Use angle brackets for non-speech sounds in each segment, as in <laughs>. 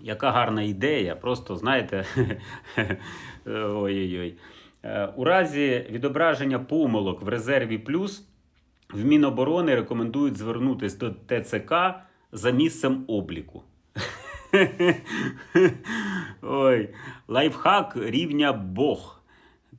Яка гарна ідея. Просто знаєте. <laughs> Ой-ой-ой. Е, У разі відображення помилок в резерві плюс в Міноборони рекомендують звернутися до ТЦК за місцем обліку. <laughs> Ой, лайфхак рівня Бог.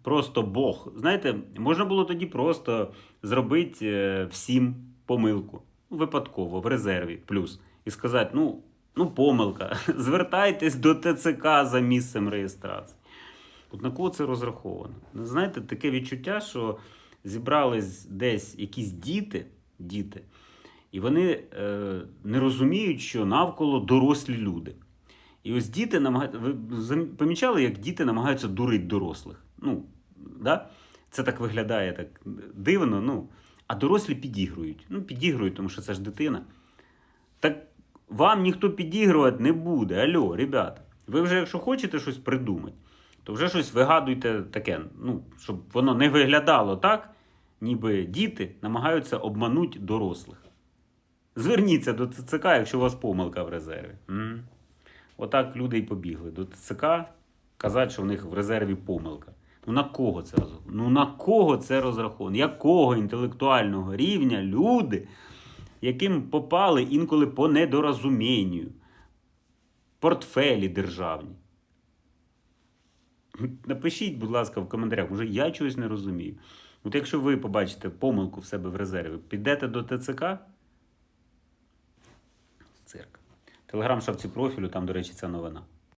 Просто Бог. Знаєте, можна було тоді просто зробити е, всім помилку. Випадково, в резерві плюс. І сказати: ну, ну помилка, <laughs> звертайтесь до ТЦК за місцем реєстрації. От на кого це розраховано? Ну, Знаєте, таке відчуття, що зібрались десь якісь діти, діти і вони е, не розуміють, що навколо дорослі люди. І ось діти намагаються. Ви помічали, як діти намагаються дурити дорослих? Ну, да? Це так виглядає так дивно. Ну, а дорослі підігрують. Ну, підігрують, тому що це ж дитина. Так вам ніхто підігрувати не буде. Алло, ребята. Ви вже, якщо хочете щось придумати, то вже щось вигадуйте таке, ну, щоб воно не виглядало так, ніби діти намагаються обманути дорослих. Зверніться до ТЦК, якщо у вас помилка в резерві. М. Отак люди і побігли до ТЦК казати, що в них в резерві помилка. Ну на кого це розраховано? Ну на кого це розраховано? Якого інтелектуального рівня люди, яким попали інколи по недорозумінню, портфелі державні? Напишіть, будь ласка, в коментарях, може я чогось не розумію. От якщо ви побачите помилку в себе в резерві, підете до ТЦК? Цирк. Телеграм шапці профілю, там, до речі, ця новина.